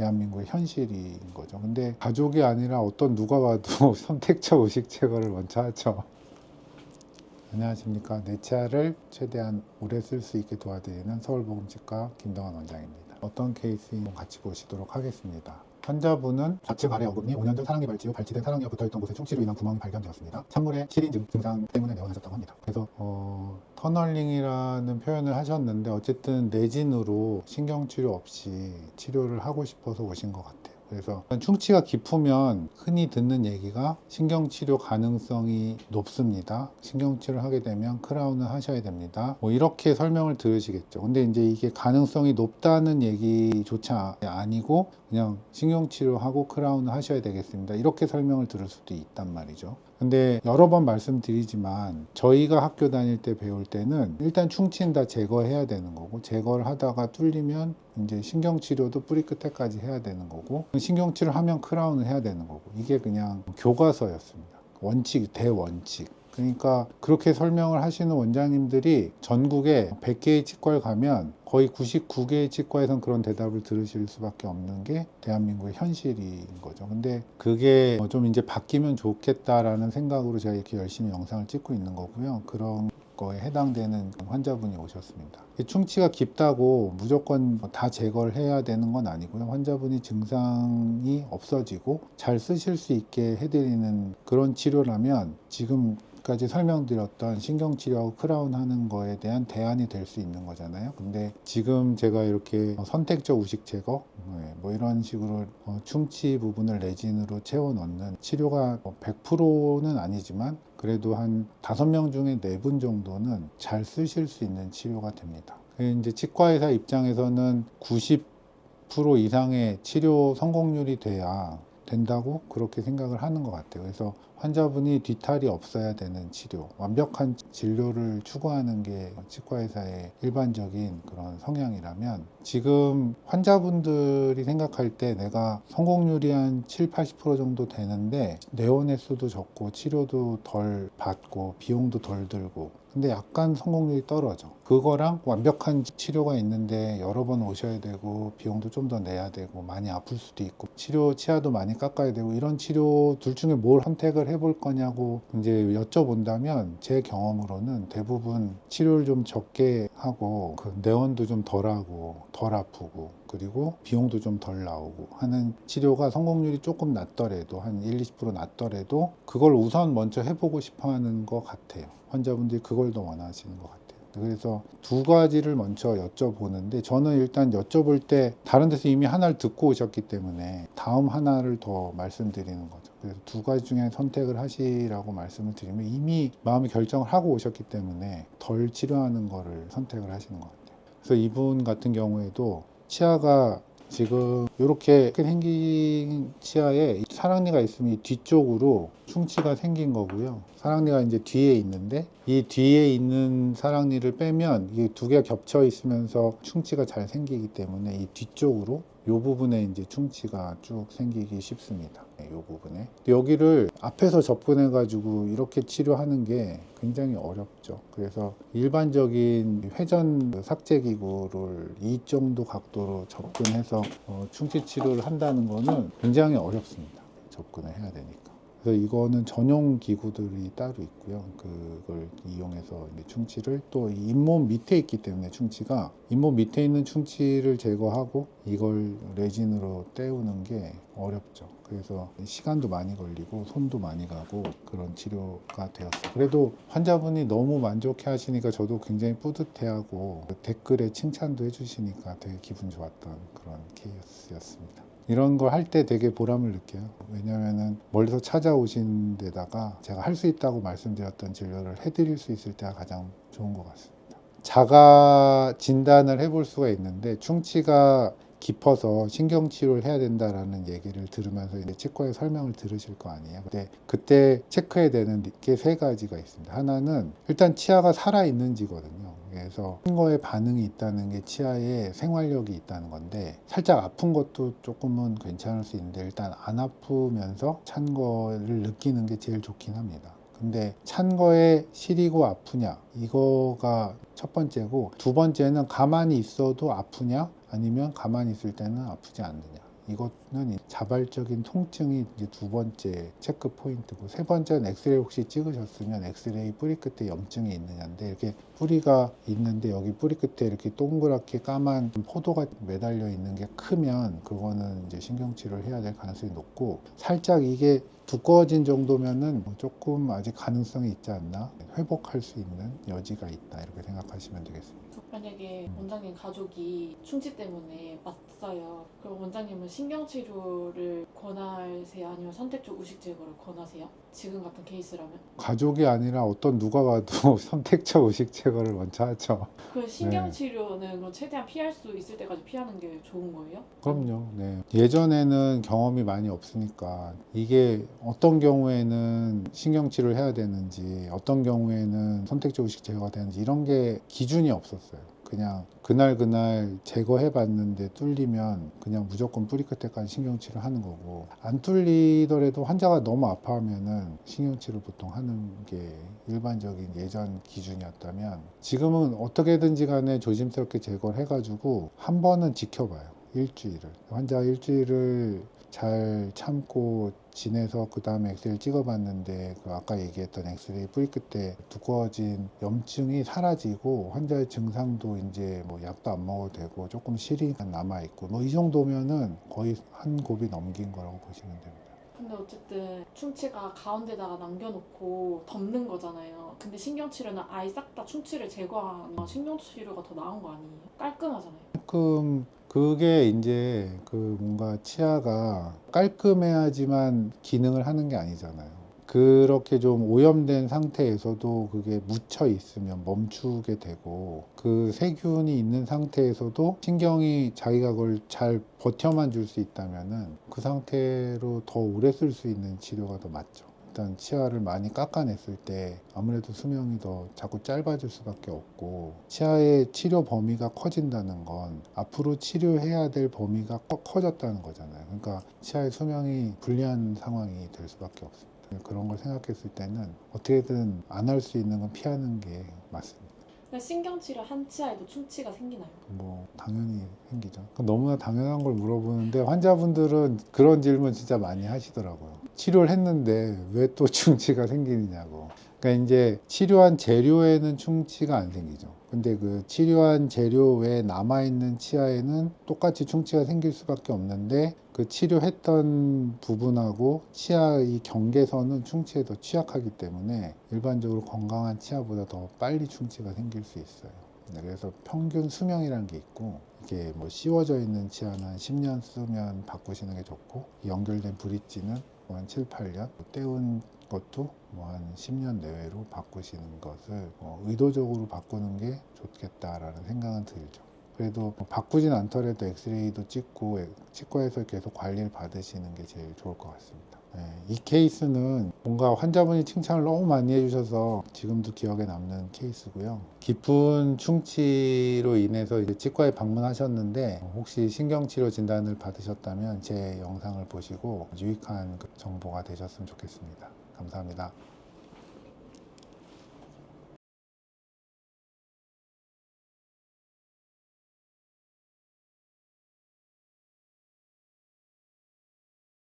대한민국의 현실인 거죠. 근데 가족이 아니라 어떤 누가 봐도 선택적 의식 제거를 먼저 하죠. 안녕하십니까. 내 치아를 최대한 오래 쓸 수 있게 도와드리는 서울보금치과 김동환 원장입니다. 어떤 케이스인지 같이 보시도록 하겠습니다. 환자분은 좌측 아래 어금니 5년 전 사랑니 발치 후 발치된 사랑니가 붙어있던 곳에 충치로 인한 구멍이 발견되었습니다. 찬물에 시린 증- 증상 때문에 내원하셨다고 합니다. 그래서 어, 터널링이라는 표현을 하셨는데 어쨌든 내진으로 신경치료 없이 치료를 하고 싶어서 오신 것 같아요. 그래서 충치가 깊으면 흔히 듣는 얘기가 신경치료 가능성이 높습니다. 신경치료를 하게 되면 크라운을 하셔야 됩니다. 뭐 이렇게 설명을 들으시겠죠. 근데 이제 이게 가능성이 높다는 얘기조차 아니고 그냥 신경치료하고 크라운을 하셔야 되겠습니다. 이렇게 설명을 들을 수도 있단 말이죠. 근데 여러 번 말씀드리지만 저희가 학교 다닐 때 배울 때는 일단 충치는 다 제거해야 되는 거고 제거를 하다가 뚫리면 이제 신경치료도 뿌리 끝에까지 해야 되는 거고 신경치료 하면 크라운을 해야 되는 거고 이게 그냥 교과서였습니다. 원칙 대원칙. 그러니까 그렇게 설명을 하시는 원장님들이 전국에 100개의 치과를 가면 거의 99개의 치과에선 그런 대답을 들으실 수밖에 없는 게 대한민국의 현실인 거죠. 근데 그게 어, 좀 이제 바뀌면 좋겠다라는 생각으로 제가 이렇게 열심히 영상을 찍고 있는 거고요. 그런 거에 해당되는 환자분이 오셨습니다. 이 충치가 깊다고 무조건 뭐다 제거를 해야 되는 건 아니고요. 환자분이 증상이 없어지고 잘 쓰실 수 있게 해드리는 그런 치료라면 지금 까지 설명드렸던 신경치료하고 크라운 하는 거에 대한 대안이 될 수 있는 거잖아요. 근데 지금 제가 이렇게 어, 선택적 우식 제거 네, 뭐 이런 식으로 어, 충치 부분을 레진으로 채워 넣는 치료가 뭐 100%는 아니지만 그래도 한 다섯 명 중에 네 분 정도는 잘 쓰실 수 있는 치료가 됩니다. 그게 이제 치과의사 입장에서는 90% 이상의 치료 성공률이 돼야 된다고 그렇게 생각을 하는 것 같아요. 그래서 환자분이 뒤탈이 없어야 되는 치료, 완벽한 진료를 추구하는 게 치과의사의 일반적인 그런 성향이라면 지금 환자분들이 생각할 때 내가 성공률이 한 7, 80% 정도 되는데 내원 횟수도 적고 치료도 덜 받고 비용도 덜 들고 근데 약간 성공률이 떨어져. 그거랑 완벽한 치료가 있는데 여러 번 오셔야 되고 비용도 좀 더 내야 되고 많이 아플 수도 있고 치료 치아도 많이 깎아야 되고 이런 치료 둘 중에 뭘 선택을 해볼 거냐고 이제 여쭤본다면 제 경험으로는 대부분 치료를 좀 적게 하고 그 내원도 좀 덜하고 덜 아프고 그리고 비용도 좀 덜 나오고 하는 치료가 성공률이 조금 낮더라도 한 1, 20% 낮더라도 그걸 우선 먼저 해보고 싶어 하는 것 같아요. 환자분들이 그걸 더 원하시는 것 같아요. 그래서 두 가지를 먼저 여쭤보는데 저는 일단 여쭤볼 때 다른 데서 이미 하나를 듣고 오셨기 때문에 다음 하나를 더 말씀드리는 거죠. 그래서 두 가지 중에 선택을 하시라고 말씀을 드리면 이미 마음의 결정을 하고 오셨기 때문에 덜 치료하는 거를 선택을 하시는 것 같아요. 그래서 이분 같은 경우에도 치아가 지금 이렇게 생긴 치아에 사랑니가 있으면 이 뒤쪽으로 충치가 생긴 거고요. 사랑니가 이제 뒤에 있는데 이 뒤에 있는 사랑니를 빼면 이게 두 개가 겹쳐 있으면서 충치가 잘 생기기 때문에 이 뒤쪽으로 이 부분에 이제 충치가 쭉 생기기 쉽습니다. 이 부분에 근데 여기를 앞에서 접근해 가지고 이렇게 치료하는 게 굉장히 어렵죠. 그래서 일반적인 회전 삭제 기구를 이 정도 각도로 접근해서 어, 충치 치료를 한다는 거는 굉장히 어렵습니다. 접근을 해야 되니까. 그래서 이거는 전용 기구들이 따로 있고요. 그걸 이용해서 충치를 또이 잇몸 밑에 있기 때문에 충치가 잇몸 밑에 있는 충치를 제거하고 이걸 레진으로 떼우는 게 어렵죠. 그래서 시간도 많이 걸리고 손도 많이 가고 그런 치료가 되었어요. 그래도 환자분이 너무 만족해 하시니까 저도 굉장히 뿌듯해하고 댓글에 칭찬도 해주시니까 되게 기분 좋았던 그런 케이스였습니다. 이런 걸 할 때 되게 보람을 느껴요. 왜냐면은 멀리서 찾아오신 데다가 제가 할 수 있다고 말씀드렸던 진료를 해드릴 수 있을 때가 가장 좋은 것 같습니다. 자가 진단을 해볼 수가 있는데 충치가 깊어서 신경치료를 해야 된다라는 얘기를 들으면서 이제 치과의 설명을 들으실 거 아니에요. 근데 그때 체크해야 되는 게 세 가지가 있습니다. 하나는 일단 치아가 살아 있는지거든요. 그래서 큰 거에 반응이 있다는 게 치아에 생활력이 있다는 건데 살짝 아픈 것도 조금은 괜찮을 수 있는데 일단 안 아프면서 찬 거를 느끼는 게 제일 좋긴 합니다. 근데 찬 거에 시리고 아프냐? 이거가 첫 번째고 두 번째는 가만히 있어도 아프냐? 아니면 가만히 있을 때는 아프지 않느냐 이거는 이 자발적인 통증이 이제 두 번째 체크 포인트고 세 번째는 엑스레이 혹시 찍으셨으면 엑스레이 뿌리 끝에 염증이 있느냐인데 이렇게 뿌리가 있는데 여기 뿌리 끝에 이렇게 동그랗게 까만 포도가 매달려 있는 게 크면 그거는 이제 신경치료를 해야 될 가능성이 높고 살짝 이게 두꺼워진 정도면은 뭐 조금 아직 가능성이 있지 않나 회복할 수 있는 여지가 있다 이렇게 생각하시면 되겠습니다. 만약에 음. 원장님 가족이 충치 때문에 맞서요. 그럼 원장님은 신경치료를 권하세요? 아니면 선택적 우식 제거를 권하세요? 지금 같은 케이스라면? 가족이 아니라 어떤 누가 봐도 선택적 의식 제거를 먼저 하죠. 그 신경치료는 그럼 최대한 피할 수 있을 때까지 피하는 게 좋은 거예요? 그럼요. 네. 예전에는 경험이 많이 없으니까 이게 어떤 경우에는 신경치료를 해야 되는지 어떤 경우에는 선택적 의식 제거가 되는지 이런 게 기준이 없었어요. 그냥 그날 그날 제거해 봤는데 뚫리면 그냥 무조건 뿌리 끝에까지 신경치료를 하는 거고 안 뚫리더라도 환자가 너무 아파하면은 신경치료 보통 하는 게 일반적인 예전 기준이었다면 지금은 어떻게든지 간에 조심스럽게 제거를 해가지고 한 번은 지켜봐요. 일주일을. 환자가 일주일을 잘 참고 지내서 그 다음에 엑스레이를 찍어봤는데 그 아까 얘기했던 엑스레이 뿌리 끝에 두꺼워진 염증이 사라지고 환자의 증상도 이제 뭐 약도 안 먹어도 되고 조금 실이 남아 있고 뭐 이 정도면은 거의 한 곱이 넘긴 거라고 보시면 됩니다. 근데 어쨌든 충치가 가운데다가 남겨놓고 덮는 거잖아요. 근데 신경치료는 아예 싹 다 충치를 제거하면 신경치료가 더 나은 거 아니에요? 깔끔하잖아요. 조금 그게 이제 그 뭔가 치아가 깔끔해야지만 기능을 하는 게 아니잖아요. 그렇게 좀 오염된 상태에서도 그게 묻혀 있으면 멈추게 되고 그 세균이 있는 상태에서도 신경이 자기가 그걸 잘 버텨만 줄 수 있다면은 그 상태로 더 오래 쓸 수 있는 치료가 더 맞죠. 일단 치아를 많이 깎아냈을 때 아무래도 수명이 더 자꾸 짧아질 수밖에 없고 치아의 치료 범위가 커진다는 건 앞으로 치료해야 될 범위가 커, 커졌다는 거잖아요. 그러니까 치아의 수명이 불리한 상황이 될 수밖에 없습니다. 그런 걸 생각했을 때는 어떻게든 안 할 수 있는 건 피하는 게 맞습니다. 근데 신경치료 한 치아에도 충치가 생기나요? 뭐 당연히 생기죠. 너무나 당연한 걸 물어보는데 환자분들은 그런 질문 진짜 많이 하시더라고요. 치료를 했는데 왜 또 충치가 생기느냐고. 그러니까 이제 치료한 재료에는 충치가 안 생기죠. 근데 그 치료한 재료 외에 남아있는 치아에는 똑같이 충치가 생길 수밖에 없는데 그 치료했던 부분하고 치아의 경계선은 충치에 더 취약하기 때문에 일반적으로 건강한 치아보다 더 빨리 충치가 생길 수 있어요. 네, 그래서 평균 수명이라는 게 있고 이게 뭐 씌워져 있는 치아는 한 10년 쓰면 바꾸시는 게 좋고 연결된 브릿지는 뭐 한 7, 8년 떼운 것도 뭐 한 10년 내외로 바꾸시는 것을 어, 의도적으로 바꾸는 게 좋겠다라는 생각은 들죠. 그래도 뭐 바꾸진 않더라도 엑스레이도 찍고 에- 치과에서 계속 관리를 받으시는 게 제일 좋을 것 같습니다. 네, 이 케이스는 뭔가 환자분이 칭찬을 너무 많이 해주셔서 지금도 기억에 남는 케이스고요. 깊은 충치로 인해서 이제 치과에 방문하셨는데 혹시 신경치료 진단을 받으셨다면 제 영상을 보시고 유익한 그 정보가 되셨으면 좋겠습니다. 감사합니다.